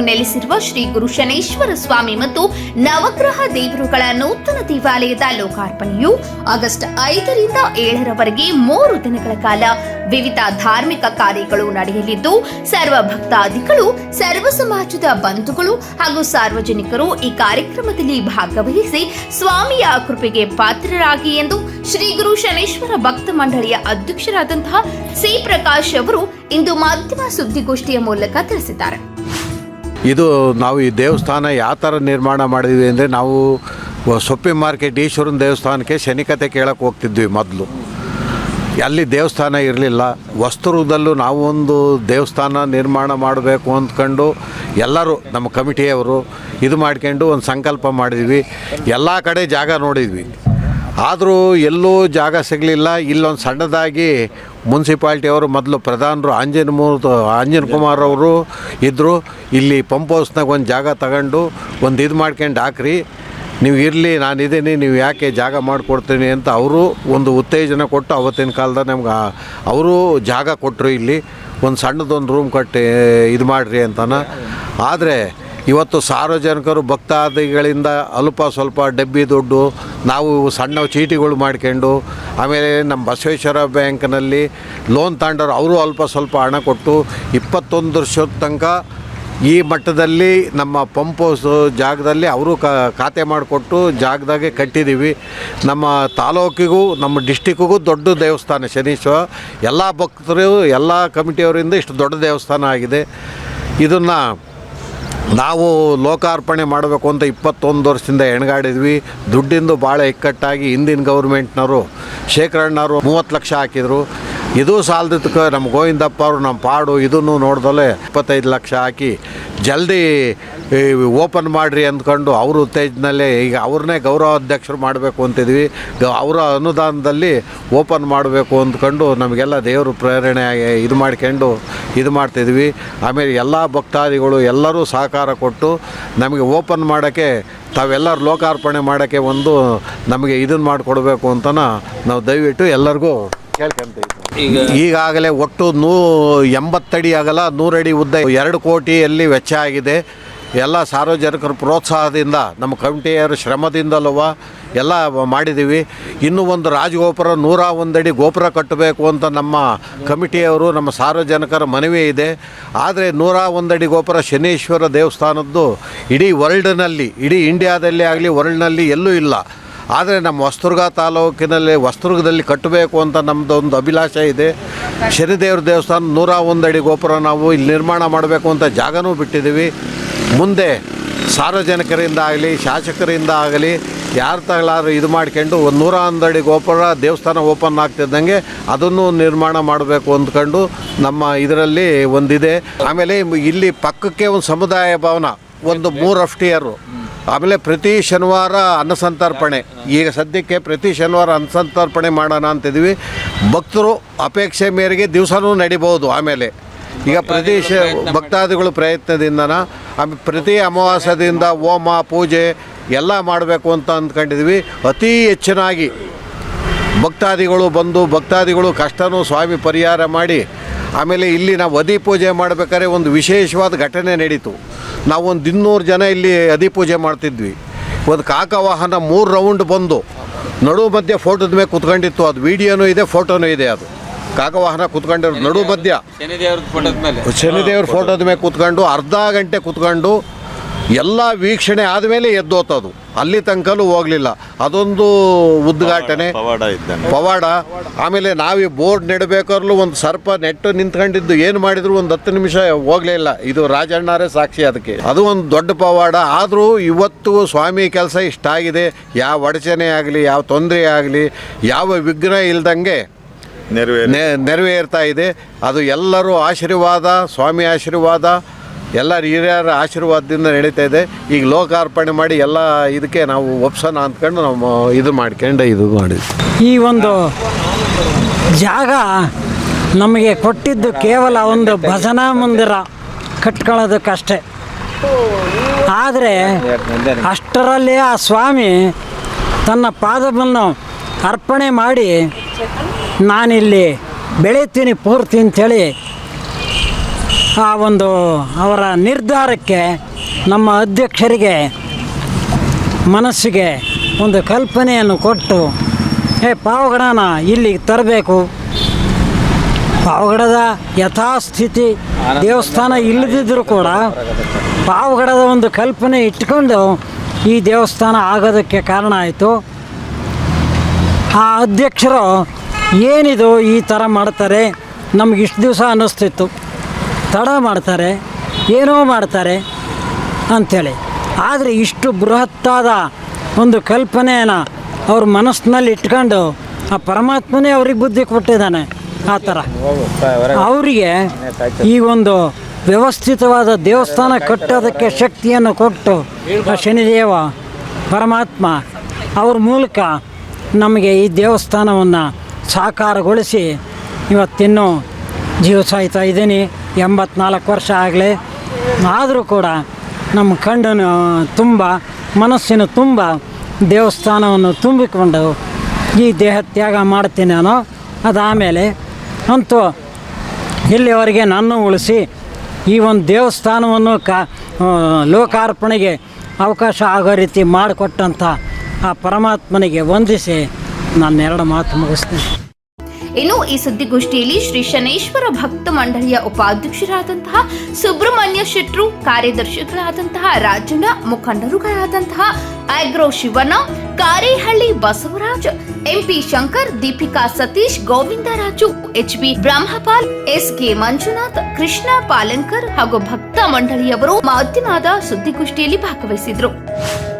ನೆಲೆಸಿರುವ ಶ್ರೀ ಗುರು ಶನೇಶ್ವರ ಸ್ವಾಮಿ ಮತ್ತು ನವಗ್ರಹ ದೇವರುಗಳ ನೂತನ ದೇವಾಲಯದ ಲೋಕಾರ್ಪಣೆಯು ಆಗಸ್ಟ್ ಐದರಿಂದ ಏಳರವರೆಗೆ ಮೂರು ದಿನಗಳ ಕಾಲ ವಿವಿಧ ಧಾರ್ಮಿಕ ಕಾರ್ಯಗಳು ನಡೆಯಲಿದ್ದು ಸರ್ವ ಭಕ್ತಾದಿಗಳು ಸರ್ವ ಸಮಾಜದ ಬಂಧುಗಳು ಹಾಗೂ ಸಾರ್ವಜನಿಕರು ಈ ಕಾರ್ಯಕ್ರಮದಲ್ಲಿ ಭಾಗವಹಿಸಿ ಸ್ವಾಮಿಯ ಕೃಪೆಗೆ ಪಾತ್ರರಾಗಿ ಎಂದು ಶ್ರೀ ಗುರು ಶನೇಶ್ವರ ಭಕ್ತ ಮಂಡಳಿಯ ಅಧ್ಯಕ್ಷರಾದಂತಹ ಸಿ ಪ್ರಕಾಶ್ ಅವರು ಇಂದು ಮಾಧ್ಯಮ ಸುದ್ದಿಗೋಷ್ಠಿಯ ಮೂಲಕ ತಿಳಿಸಿದ್ದಾರೆ. ಇದು ನಾವು ಈ ದೇವಸ್ಥಾನ ಯಾವ ಥರ ನಿರ್ಮಾಣ ಮಾಡಿದ್ವಿ ಅಂದರೆ ನಾವು ಸೊಪ್ಪಿ ಮಾರ್ಕೆಟ್ ಈಶ್ವರನ ದೇವಸ್ಥಾನಕ್ಕೆ ಶನಿಕತೆ ಕೇಳಕ್ಕೆ ಹೋಗ್ತಿದ್ವಿ ಮೊದಲು. ಅಲ್ಲಿ ದೇವಸ್ಥಾನ ಇರಲಿಲ್ಲ. ವಸ್ತ್ರದಲ್ಲೂ ನಾವು ಒಂದು ದೇವಸ್ಥಾನ ನಿರ್ಮಾಣ ಮಾಡಬೇಕು ಅಂದ್ಕೊಂಡು ಎಲ್ಲರೂ ನಮ್ಮ ಕಮಿಟಿಯವರು ಇದು ಮಾಡ್ಕೊಂಡು ಒಂದು ಸಂಕಲ್ಪ ಮಾಡಿದ್ವಿ. ಎಲ್ಲ ಕಡೆ ಜಾಗ ನೋಡಿದ್ವಿ. ಆದರೂ ಎಲ್ಲೂ ಜಾಗ ಸಿಗಲಿಲ್ಲ. ಇಲ್ಲೊಂದು ಸಣ್ಣದಾಗಿ ಮುನ್ಸಿಪಾಲ್ಟಿಯವರು ಮೊದಲು ಪ್ರಧಾನರು ಆಂಜನ ಮೂರ್ತ ಆಂಜನ್ ಕುಮಾರ್ ಅವರು ಇದ್ದರು ಇಲ್ಲಿ ಪಂಪ್ ಹೌಸ್ನಾಗ ಒಂದು ಜಾಗ ತಗೊಂಡು ಒಂದು ಇದು ಮಾಡ್ಕೊಂಡು ಹಾಕ್ರಿ. ನೀವು ಇರಲಿ, ನಾನು ಇದ್ದೀನಿ ನೀವು ಯಾಕೆ ಜಾಗ ಮಾಡಿಕೊಡ್ತೀನಿ ಅಂತ ಅವರು ಒಂದು ಉತ್ತೇಜನ ಕೊಟ್ಟು ಅವತ್ತಿನ ಕಾಲದಾಗ ನಮ್ಗೆ ಅವರು ಜಾಗ ಕೊಟ್ಟರು ಇಲ್ಲಿ. ಒಂದು ಸಣ್ಣದೊಂದು ರೂಮ್ ಕಟ್ಟಿ, ಇದು ಮಾಡಿರಿ ಅಂತನ. ಆದರೆ ಇವತ್ತು ಸಾರ್ವಜನಿಕರು ಭಕ್ತಾದಿಗಳಿಂದ ಅಲ್ಪ ಸ್ವಲ್ಪ ಡಬ್ಬಿ ದುಡ್ಡು ನಾವು ಸಣ್ಣ ಚೀಟಿಗಳು ಮಾಡ್ಕೊಂಡು, ಆಮೇಲೆ ನಮ್ಮ ಬಸವೇಶ್ವರ ಬ್ಯಾಂಕ್ನಲ್ಲಿ ಲೋನ್ ತಗೊಂಡವ್ರು ಅವರು ಅಲ್ಪ ಸ್ವಲ್ಪ ಹಣ ಕೊಟ್ಟು ಇಪ್ಪತ್ತೊಂದು ವರ್ಷದ ತನಕ ಈ ಮಟ್ಟದಲ್ಲಿ ನಮ್ಮ ಪಂಪ್ ಹೌಸ್ ಜಾಗದಲ್ಲಿ ಅವರು ಖಾತೆ ಮಾಡಿಕೊಟ್ಟು ಜಾಗದಾಗೆ ಕಟ್ಟಿದ್ದೀವಿ. ನಮ್ಮ ತಾಲೂಕಿಗೂ, ನಮ್ಮ ಡಿಸ್ಟಿಕ್ಕಿಗೂ ದೊಡ್ಡ ದೇವಸ್ಥಾನ ಶನೀಶ್ವರ ಎಲ್ಲ ಭಕ್ತರು, ಎಲ್ಲ ಕಮಿಟಿಯವರಿಂದ ಇಷ್ಟು ದೊಡ್ಡ ದೇವಸ್ಥಾನ ಆಗಿದೆ. ಇದನ್ನು ನಾವು ಲೋಕಾರ್ಪಣೆ ಮಾಡಬೇಕು ಅಂತ ಇಪ್ಪತ್ತೊಂದು ವರ್ಷದಿಂದ ಹೆಣಗಾಡಿದ್ವಿ. ದುಡ್ಡಿಂದು ಭಾಳ ಇಕ್ಕಟ್ಟಾಗಿ ಹಿಂದಿನ ಗೌರ್ಮೆಂಟ್ನವರು ಶೇಖರಣ್ಣವರು ಮೂವತ್ತು ಲಕ್ಷ ಹಾಕಿದರು. ಇದು ಸಾಲದಕ್ಕೆ ನಮ್ಮ ಗೋವಿಂದಪ್ಪ ಅವರು ನಮ್ಮ ಪಾಡು ಇದನ್ನು ನೋಡ್ದಲೆ ಇಪ್ಪತ್ತೈದು ಲಕ್ಷ ಹಾಕಿ ಜಲ್ದಿ ಓಪನ್ ಮಾಡಿರಿ ಅಂದ್ಕೊಂಡು ಅವ್ರ ಉತ್ತೇಜನಲ್ಲೇ ಈಗ ಅವ್ರನ್ನೇ ಗೌರವ ಅಧ್ಯಕ್ಷರು ಮಾಡಬೇಕು ಅಂತಿದ್ವಿ. ಅವರ ಅನುದಾನದಲ್ಲಿ ಓಪನ್ ಮಾಡಬೇಕು ಅಂದ್ಕೊಂಡು ನಮಗೆಲ್ಲ ದೇವರು ಪ್ರೇರಣೆ ಇದು ಮಾಡ್ಕೊಂಡು ಇದು ಮಾಡ್ತಿದ್ವಿ. ಆಮೇಲೆ ಎಲ್ಲ ಭಕ್ತಾದಿಗಳು ಎಲ್ಲರೂ ಸಹಕಾರ ಕೊಟ್ಟು ನಮಗೆ ಓಪನ್ ಮಾಡೋಕ್ಕೆ ತಾವೆಲ್ಲರೂ ಲೋಕಾರ್ಪಣೆ ಮಾಡೋಕ್ಕೆ ಒಂದು ನಮಗೆ ಇದನ್ನು ಮಾಡಿಕೊಡ್ಬೇಕು ಅಂತನ ನಾವು ದಯವಿಟ್ಟು ಎಲ್ಲರಿಗೂ ಈಗಾಗಲೇ ಒಟ್ಟು ನೂ ಎಂಬತ್ತಡಿ ಆಗಲ್ಲ ನೂರಡಿ ಉದ್ದ ಎರಡು ಕೋಟಿಯಲ್ಲಿ ವೆಚ್ಚ ಆಗಿದೆ. ಎಲ್ಲ ಸಾರ್ವಜನಿಕರ ಪ್ರೋತ್ಸಾಹದಿಂದ, ನಮ್ಮ ಕಮಿಟಿಯರ ಶ್ರಮದಿಂದಲವ ಎಲ್ಲ ಮಾಡಿದ್ದೀವಿ ಇನ್ನೂ ಒಂದು ರಾಜಗೋಪುರ ನೂರ ಒಂದಡಿ ಗೋಪುರ ಕಟ್ಟಬೇಕು ಅಂತ ನಮ್ಮ ಕಮಿಟಿಯವರು, ನಮ್ಮ ಸಾರ್ವಜನಿಕರ ಮನವಿ ಇದೆ. ಆದರೆ ನೂರ ಒಂದಡಿ ಗೋಪುರ ಶನೇಶ್ವರ ದೇವಸ್ಥಾನದ್ದು ಇಡೀ ವರ್ಲ್ಡ್ನಲ್ಲಿ ಇಡೀ ಇಂಡಿಯಾದಲ್ಲಿ ಆಗಲಿ ವರ್ಲ್ಡ್ನಲ್ಲಿ ಎಲ್ಲೂ ಇಲ್ಲ. ಆದರೆ ನಮ್ಮ ಹೊಸದುರ್ಗ ತಾಲೂಕಿನಲ್ಲಿ ಹೊಸದುರ್ಗದಲ್ಲಿ ಕಟ್ಟಬೇಕು ಅಂತ ನಮ್ಮದು ಒಂದು ಅಭಿಲಾಷೆ ಇದೆ. ಶನಿದೇವ್ರ ದೇವಸ್ಥಾನ ನೂರ ಅಡಿ ಗೋಪುರ ನಾವು ಇಲ್ಲಿ ನಿರ್ಮಾಣ ಮಾಡಬೇಕು ಅಂತ ಜಾಗನೂ ಬಿಟ್ಟಿದ್ದೀವಿ. ಮುಂದೆ ಸಾರ್ವಜನಿಕರಿಂದ ಆಗಲಿ, ಶಾಸಕರಿಂದ ಆಗಲಿ, ಯಾರು ತಗಲಾರು ಇದು ಮಾಡ್ಕೊಂಡು ಒಂದು ನೂರ ಒಂದಡಿ ಗೋಪುರ ದೇವಸ್ಥಾನ ಓಪನ್ ಆಗ್ತಿದ್ದಂಗೆ ಅದನ್ನು ನಿರ್ಮಾಣ ಮಾಡಬೇಕು ಅಂದ್ಕೊಂಡು ನಮ್ಮ ಇದರಲ್ಲಿ ಒಂದಿದೆ. ಆಮೇಲೆ ಇಲ್ಲಿ ಪಕ್ಕಕ್ಕೆ ಒಂದು ಸಮುದಾಯ ಭವನ, ಒಂದು ಮೂರು ಅಫ್ಟಿಯರು ಆಮೇಲೆ ಪ್ರತಿ ಶನಿವಾರ ಅನ್ನಸಂತರ್ಪಣೆ. ಈಗ ಸದ್ಯಕ್ಕೆ ಪ್ರತಿ ಶನಿವಾರ ಅನ್ನಸಂತರ್ಪಣೆ ಮಾಡೋಣ ಅಂತಿದ್ವಿ ಭಕ್ತರು ಅಪೇಕ್ಷೆ ಮೇರೆಗೆ ದಿವಸನೂ ನಡಿಬೋದು ಆಮೇಲೆ. ಈಗ ಪ್ರತಿ ಶ ಭಕ್ತಾದಿಗಳು ಪ್ರಯತ್ನದಿಂದನ, ಆಮೇಲೆ ಪ್ರತಿ ಅಮಾವಾಸ್ಯದಿಂದ ಹೋಮ, ಪೂಜೆ ಎಲ್ಲ ಮಾಡಬೇಕು ಅಂತ ಅಂದ್ಕೊಂಡಿದ್ವಿ ಅತಿ ಹೆಚ್ಚಿನಾಗಿ ಭಕ್ತಾದಿಗಳು ಬಂದು ಭಕ್ತಾದಿಗಳು ಕಷ್ಟನೂ ಸ್ವಾಮಿ ಪರಿಹಾರ ಮಾಡಿ ಆಮೇಲೆ ಇಲ್ಲಿ ನಾವು ಅದಿ ಪೂಜೆ ಮಾಡಬೇಕಾದ್ರೆ ಒಂದು ವಿಶೇಷವಾದ ಘಟನೆ ನಡೀತು. ನಾವು ಒಂದು ಇನ್ನೂರು ಜನ ಇಲ್ಲಿ ಅದಿ ಪೂಜೆ ಮಾಡ್ತಿದ್ವಿ. ಒಂದು ಕಾಕ ವಾಹನ ಮೂರು ರೌಂಡ್ ಬಂದು ನಡು ಮಧ್ಯ ಫೋಟೋದ ಮೇಲೆ ಕುತ್ಕೊಂಡಿತ್ತು. ಅದು ವಿಡಿಯೋನೂ ಇದೆ ಫೋಟೋನೂ ಇದೆ ಅದು. ಕಾಕವಾಹನ ಕುತ್ಕೊಂಡಿರೋದು ನಡು ಮಧ್ಯ. ಶನಿದೇವ್ರ ಫೋಟೋದ ಮೇಲೆ ಕುತ್ಕೊಂಡು ಅರ್ಧ ಗಂಟೆ ಕುತ್ಕೊಂಡು ಎಲ್ಲ ವೀಕ್ಷಣೆ ಆದಮೇಲೆ ಎದ್ದೋತದು. ಅಲ್ಲಿ ತನಕಲೂ ಹೋಗಲಿಲ್ಲ. ಅದೊಂದು ಉದ್ಘಾಟನೆ. ಪವಾಡ ಆಮೇಲೆ ನಾವೀ ಬೋರ್ಡ್ ನೆಡಬೇಕಾದ್ರೂ ಒಂದು ಸರ್ಪ ನೆಟ್ಟು ನಿಂತ್ಕೊಂಡಿದ್ದು ಏನು ಮಾಡಿದ್ರು ಒಂದು ಹತ್ತು ನಿಮಿಷ ಹೋಗಲೇ ಇಲ್ಲ. ಇದು ರಾಜಣ್ಣಾರೇ ಸಾಕ್ಷಿ ಅದಕ್ಕೆ. ಅದು ಒಂದು ದೊಡ್ಡ ಪವಾಡ. ಆದರೂ ಇವತ್ತು ಸ್ವಾಮಿ ಕೆಲಸ ಇಷ್ಟಾಗಿದೆ. ಯಾವ ಅಡಚಣೆ ಆಗಲಿ ಯಾವ ತೊಂದರೆ ಆಗಲಿ ಯಾವ ವಿಘ್ನ ಇಲ್ದಂಗೆ ನೆರವೇರ್ತಾ ಇದೆ. ಅದು ಎಲ್ಲರೂ ಆಶೀರ್ವಾದ ಸ್ವಾಮಿ ಆಶೀರ್ವಾದ ಎಲ್ಲ ಹಿರಿಯರ ಆಶೀರ್ವಾದದಿಂದ ನಡೀತಾ ಇದೆ. ಈಗ ಲೋಕಾರ್ಪಣೆ ಮಾಡಿ ಎಲ್ಲ ಇದಕ್ಕೆ ನಾವು ಒಪ್ಸೋಣ ಅಂದ್ಕೊಂಡು ನಾವು ಇದು ಮಾಡ್ಕೊಂಡು ಇದು ಮಾಡಿದ್ವಿ. ಈ ಒಂದು ಜಾಗ ನಮಗೆ ಕೊಟ್ಟಿದ್ದು ಕೇವಲ ಒಂದು ಭಜನಾ ಮಂದಿರ ಕಟ್ಕೊಳ್ಳೋದಕ್ಕಷ್ಟೇ. ಆದರೆ ಅಷ್ಟರಲ್ಲಿ ಆ ಸ್ವಾಮಿ ತನ್ನ ಪಾದವನ್ನು ಅರ್ಪಣೆ ಮಾಡಿ, ನಾನಿಲ್ಲಿ ಬೆಳಿತೀನಿ ಪೂರ್ತಿ ಅಂಥೇಳಿ ಆ ಒಂದು ಅವರ ನಿರ್ಧಾರಕ್ಕೆ ನಮ್ಮ ಅಧ್ಯಕ್ಷರಿಗೆ ಮನಸ್ಸಿಗೆ ಒಂದು ಕಲ್ಪನೆಯನ್ನು ಕೊಟ್ಟು ಏ ಪಾವಗಡನ ಇಲ್ಲಿಗೆ ತರಬೇಕು. ಪಾವಗಡದ ಯಥಾಸ್ಥಿತಿ, ದೇವಸ್ಥಾನ ಇಲ್ಲದಿದ್ದರೂ ಕೂಡ ಪಾವಗಡದ ಒಂದು ಕಲ್ಪನೆ ಇಟ್ಕೊಂಡು ಈ ದೇವಸ್ಥಾನ ಆಗೋದಕ್ಕೆ ಕಾರಣ ಆಯಿತು. ಆ ಅಧ್ಯಕ್ಷರು ಏನಿದು ಈ ಥರ ಮಾಡ್ತಾರೆ, ನಮ್ಗೆ ಇಷ್ಟು ದಿವಸ ಅನ್ನಿಸ್ತಿತ್ತು. ತಡ ಮಾಡ್ತಾರೆ, ಏನೋ ಮಾಡ್ತಾರೆ ಅಂಥೇಳಿ ಆದರೆ ಇಷ್ಟು ಬೃಹತ್ತಾದ ಒಂದು ಕಲ್ಪನೆಯನ್ನು ಅವ್ರ ಮನಸ್ಸಿನಲ್ಲಿ ಇಟ್ಕೊಂಡು ಆ ಪರಮಾತ್ಮನೇ ಅವ್ರಿಗೆ ಬುದ್ಧಿ ಕೊಟ್ಟಿದ್ದಾನೆ ಆ ಥರ. ಅವರಿಗೆ ಈ ಒಂದು ವ್ಯವಸ್ಥಿತವಾದ ದೇವಸ್ಥಾನ ಕಟ್ಟೋದಕ್ಕೆ ಶಕ್ತಿಯನ್ನು ಕೊಟ್ಟು ಆ ಶನಿದೇವ, ಪರಮಾತ್ಮ ಅವ್ರ ಮೂಲಕ ನಮಗೆ ಈ ದೇವಸ್ಥಾನವನ್ನು ಸಾಕಾರಗೊಳಿಸಿ ಇವತ್ತಿನ್ನೂ ಜೀವ ಸಾಯ್ತಾ ಇದ್ದೀನಿ. ಎಂಬತ್ನಾಲ್ಕು ವರ್ಷ ಆಗಲಿ. ಆದರೂ ಕೂಡ ನಮ್ಮ ಕಂಡು ತುಂಬ, ಮನಸ್ಸಿನ ತುಂಬ ದೇವಸ್ಥಾನವನ್ನು ತುಂಬಿಕೊಂಡು ಈ ದೇಹ ತ್ಯಾಗ ಮಾಡ್ತೀನಿ ನಾನು. ಅದಾಮೇಲೆ ಅಂತೂ ಇಲ್ಲಿವರೆಗೆ ನನ್ನ ಉಳಿಸಿ ಈ ಒಂದು ದೇವಸ್ಥಾನವನ್ನು ಕ ಲೋಕಾರ್ಪಣೆಗೆ ಅವಕಾಶ ಆಗೋ ರೀತಿ ಮಾಡಿಕೊಟ್ಟಂಥ ಆ ಪರಮಾತ್ಮನಿಗೆ ವಂದಿಸಿ ನಾನು ಎರಡು ಮಾತು ಮುಗಿಸ್ತೀನಿ. ಇನ್ನು ಈ ಸುದ್ದಿಗೋಷ್ಠಿಯಲ್ಲಿ ಶ್ರೀ ಶನೇಶ್ವರ ಭಕ್ತ ಮಂಡಳಿಯ ಉಪಾಧ್ಯಕ್ಷರಾದಂತಹ ಸುಬ್ರಹ್ಮಣ್ಯ ಶೆಟ್ರು ಕಾರ್ಯದರ್ಶಿಗಳಾದಂತಹ Rajanna, ಮುಖಂಡರುಗಳಾದಂತಹ agro Shivanna, Karehalli Basavaraj, MP Shankar, Deepika Satish, Govindaraju H B Brahmapal S K Manjunath, Krishna Palankar ಹಾಗೂ ಭಕ್ತ ಮಂಡಳಿಯವರು ಮಾಧ್ಯಮದ ಸುದ್ದಿಗೋಷ್ಠಿಯಲ್ಲಿ ಭಾಗವಹಿಸಿದ್ರು.